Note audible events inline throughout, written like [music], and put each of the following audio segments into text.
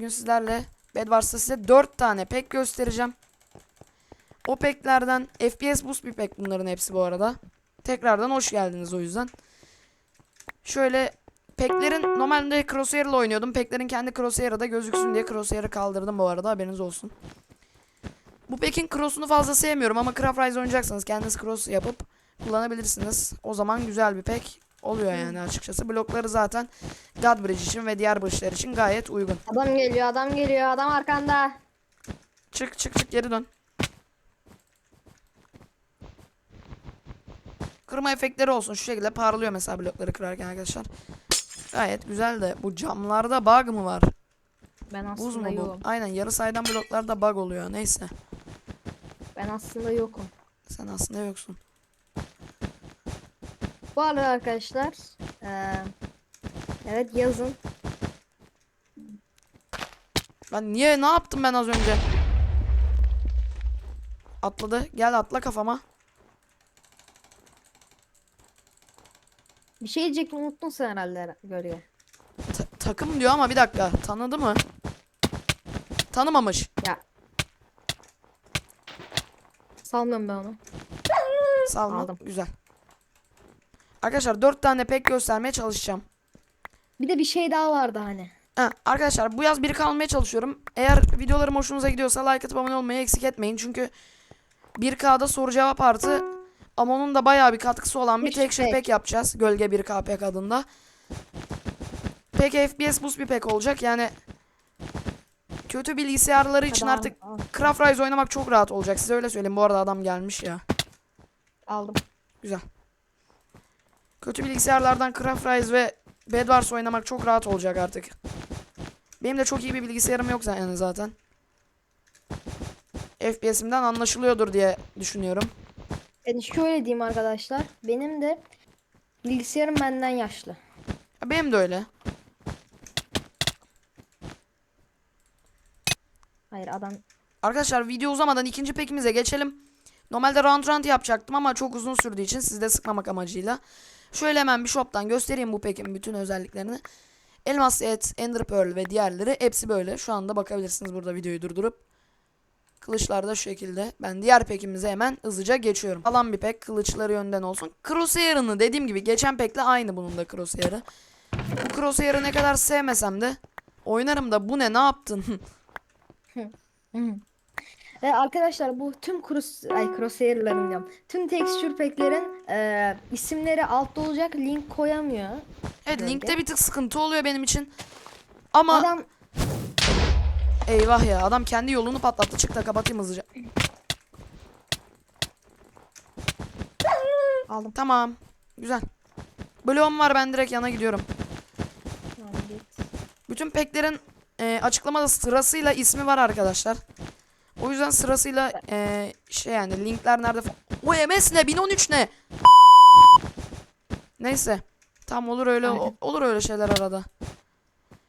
Bugün sizlerle Bedwars'ta size 4 tane pek göstereceğim. O peklerden FPS boost bir pek bunların hepsi bu arada. Tekrardan hoş geldiniz o yüzden. Şöyle peklerin normalde crosshair ile oynuyordum. Peklerin kendi crosshair'ı da gözüksün diye crosshair'ı kaldırdım bu arada haberiniz olsun. Bu pekin cross'unu fazla sevmiyorum ama Craft Rise oynayacaksanız kendiniz cross yapıp kullanabilirsiniz. O zaman güzel bir pek oluyor yani açıkçası. Blokları zaten God Bridge için ve diğer bridge'ler için gayet uygun. Adam geliyor, adam geliyor, adam arkanda. Çık çık çık geri dön. Kırma efektleri olsun. Şu şekilde parlıyor mesela blokları kırarken arkadaşlar. Gayet güzel de bu camlarda bug mı var? Ben Buz aslında mu bu? yokum. Aynen yarı saydan bloklarda bug oluyor. Neyse. Ben aslında yokum. Sen aslında yoksun. Bu arada arkadaşlar, eee, evet yazın. Ben niye ne yaptım ben az önce? Atladı. Gel atla kafama. Bir şey diyecektim unuttun sen herhalde görüyor. Ta- takım diyor ama bir dakika. Tanıdı mı? Tanımamış. Ya. Salmıyorum ben onu. Salma. Aldım. Güzel. Arkadaşlar 4 tane pek göstermeye çalışacağım. Bir de bir şey daha vardı hani. Ha, arkadaşlar bu yaz biri kalmaya çalışıyorum. Eğer videolarım hoşunuza gidiyorsa like atıp abone olmayı eksik etmeyin. Çünkü 1K'da soru cevap artı ama onun da bayağı bir katkısı olan bir tek pek. pek yapacağız. Gölge 1K pek adında. Pek FPS boost bir pek olacak. Yani kötü bilgisayarları için Adam- artık Al- Craft Rise oynamak çok rahat olacak. Size öyle söyleyeyim. Bu arada adam gelmiş ya. aldım. Kötü bilgisayarlardan Craft Rise ve Bedwars oynamak çok rahat olacak artık. Benim de çok iyi bir bilgisayarım yok yani zaten. FPS'imden anlaşılıyordur diye düşünüyorum. Yani şöyle diyeyim arkadaşlar. Benim de bilgisayarım benden yaşlı. Ya Benim de öyle. Hayır adam Arkadaşlar video uzamadan ikinci pekimize geçelim. Normalde round round yapacaktım ama çok uzun sürdüğü için sizi de sıkmamak amacıyla. Şöyle hemen bir shop'tan göstereyim bu pekin bütün özelliklerini. Elmas set, Ender Pearl ve diğerleri hepsi böyle. Şu anda bakabilirsiniz burada videoyu durdurup. Kılıçlar da şu şekilde. Ben diğer pekimize hemen hızlıca geçiyorum. Alan bir pek kılıçları yönden olsun. Crosshair'ını dediğim gibi geçen pekle aynı bunun da crosshair'ı. Bu crosshair'ı ne kadar sevmesem de oynarım da bu ne ne yaptın? [laughs] Ve arkadaşlar bu tüm cross, ay crosshair'ların diyorum. Tüm texture pack'lerin eee, isimleri altta olacak. Link koyamıyor. Evet Gölge. linkte bir tık sıkıntı oluyor benim için. Ama Adam eyvah ya adam kendi yolunu patlattı. Çık da kapatayım hızlıca. aldım. Tamam. Güzel. Bloğum var ben direkt yana gidiyorum. Tamam. Bütün peklerin e, açıklamada sırasıyla ismi var arkadaşlar. O yüzden sırasıyla e, şey yani linkler nerede O MS ne? 1013 ne? Neyse. Tam olur öyle o- olur öyle şeyler arada.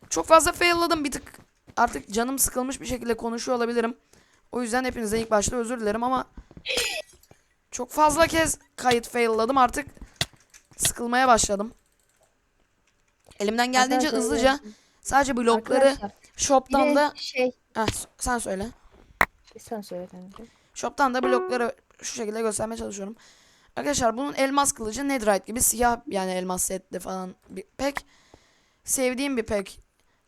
Çok fazla failladım bir tık. Artık canım sıkılmış bir şekilde konuşuyor olabilirim. O yüzden hepinize ilk başta özür dilerim ama çok fazla kez kayıt failladım artık sıkılmaya başladım. Elimden geldiğince Arkadaşlar, hızlıca sadece blokları Arkadaşlar, bir shop'tan de da şey Heh, sen söyle. Sen söyle kanka. Shop'tan da blokları şu şekilde göstermeye çalışıyorum. Arkadaşlar bunun elmas kılıcı Netherite gibi siyah yani elmas setli falan bir pek sevdiğim bir pek.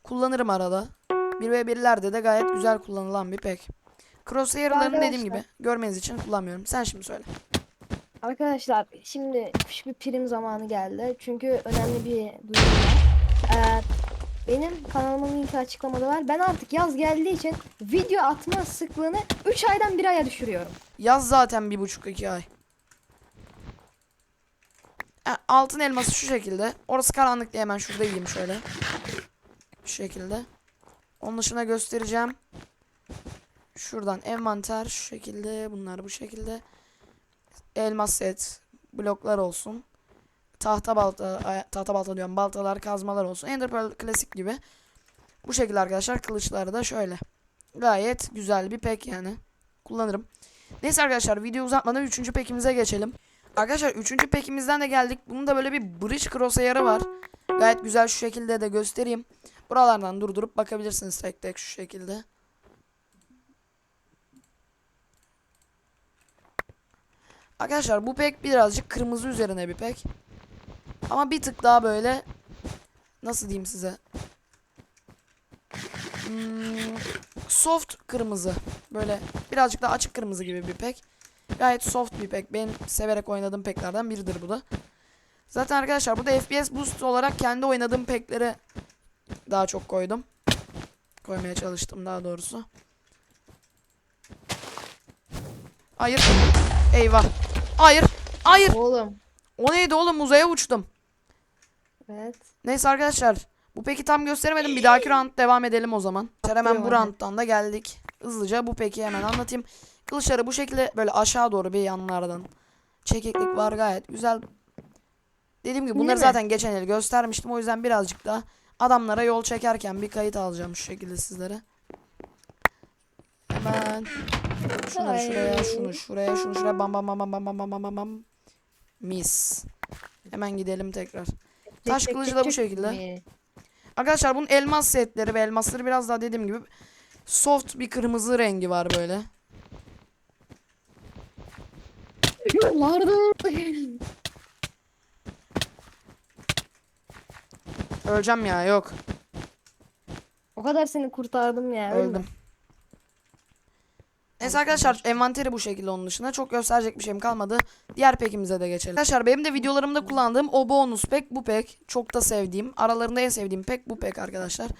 Kullanırım arada. 1 ve 1'lerde de gayet güzel kullanılan bir pek. Crosshair'larını dediğim gibi görmeniz için kullanmıyorum. Sen şimdi söyle. Arkadaşlar şimdi küçük bir prim zamanı geldi. Çünkü önemli bir var. Ee, benim kanalımın linki açıklamada var. Ben artık yaz geldiği için video atma sıklığını 3 aydan 1 aya düşürüyorum. Yaz zaten bir buçuk iki ay. Ha, altın elması şu şekilde. Orası karanlık diye hemen şurada yiyeyim şöyle. Şu şekilde. Onun dışına göstereceğim. Şuradan envanter şu şekilde. Bunlar bu şekilde. Elmas set. Bloklar olsun. Tahta balta, tahta balta diyorum. Baltalar, kazmalar olsun. Ender Pearl klasik gibi. Bu şekilde arkadaşlar. Kılıçları da şöyle. Gayet güzel bir pek yani. Kullanırım. Neyse arkadaşlar video uzatmadan 3. pekimize geçelim. Arkadaşlar 3. pekimizden de geldik. Bunun da böyle bir bridge crosshair'ı var. Gayet güzel şu şekilde de göstereyim. Buralardan durdurup bakabilirsiniz tek tek şu şekilde. Arkadaşlar bu pek birazcık kırmızı üzerine bir pek. Ama bir tık daha böyle nasıl diyeyim size? Hmm, soft kırmızı. Böyle birazcık daha açık kırmızı gibi bir pek. Gayet soft bir pek. Benim severek oynadığım peklerden biridir bu da. Zaten arkadaşlar burada FPS boost olarak kendi oynadığım pekleri daha çok koydum. Koymaya çalıştım daha doğrusu. Hayır. Eyvah. Hayır. Hayır. Oğlum. O neydi oğlum uzaya uçtum. Evet. Neyse arkadaşlar. Bu peki tam gösteremedim. Bir dahaki round devam edelim o zaman. Hemen bu round'dan da geldik. Hızlıca bu peki hemen anlatayım. Kılıçları bu şekilde böyle aşağı doğru bir yanlardan. Çekiklik var gayet güzel. Dediğim gibi bunları zaten geçen el göstermiştim. O yüzden birazcık da adamlara yol çekerken bir kayıt alacağım şu şekilde sizlere. Hemen şunları şuraya, Ay. şunu şuraya, şunu şuraya bam bam bam bam bam bam bam bam bam bam. Mis. Hemen gidelim tekrar. Taş kılıcı da bu şekilde. Arkadaşlar bunun elmas setleri ve elmasları biraz daha dediğim gibi soft bir kırmızı rengi var böyle. Öleceğim ya yok. o kadar seni kurtardım ya. ölme. Neyse arkadaşlar envanteri bu şekilde onun dışında. Çok gösterecek bir şeyim kalmadı. Diğer pekimize de geçelim. Arkadaşlar benim de videolarımda kullandığım o bonus pek bu pek. Çok da sevdiğim. Aralarında en sevdiğim pek bu pek arkadaşlar.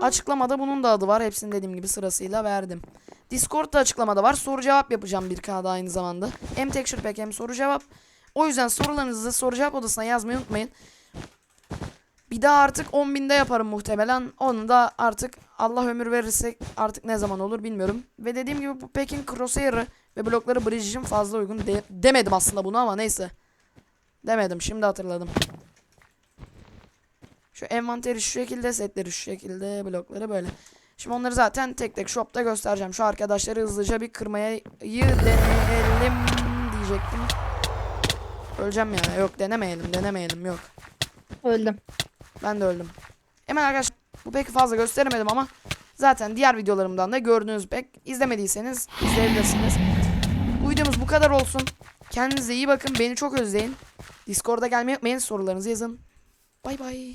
Açıklamada bunun da adı var. Hepsini dediğim gibi sırasıyla verdim. Discord'da açıklamada var. Soru cevap yapacağım bir kağıda aynı zamanda. Hem texture pack hem soru cevap. O yüzden sorularınızı soru cevap odasına yazmayı unutmayın. Bir daha artık 10.000'de yaparım muhtemelen. Onu da artık Allah ömür verirse artık ne zaman olur bilmiyorum. Ve dediğim gibi bu Pekin Crosshair'ı ve blokları Bridge'in fazla uygun de- demedim aslında bunu ama neyse. Demedim şimdi hatırladım. Şu envanteri şu şekilde, setleri şu şekilde, blokları böyle. Şimdi onları zaten tek tek shop'ta göstereceğim. Şu arkadaşları hızlıca bir kırmayı deneyelim diyecektim. Öleceğim ya. Yok denemeyelim, denemeyelim yok. Öldüm. Ben de öldüm. Hemen arkadaşlar bu pek fazla gösteremedim ama zaten diğer videolarımdan da gördüğünüz pek izlemediyseniz izleyebilirsiniz. Bu videomuz bu kadar olsun. Kendinize iyi bakın. Beni çok özleyin. Discord'a gelmeyi unutmayın. Sorularınızı yazın. Bay bay.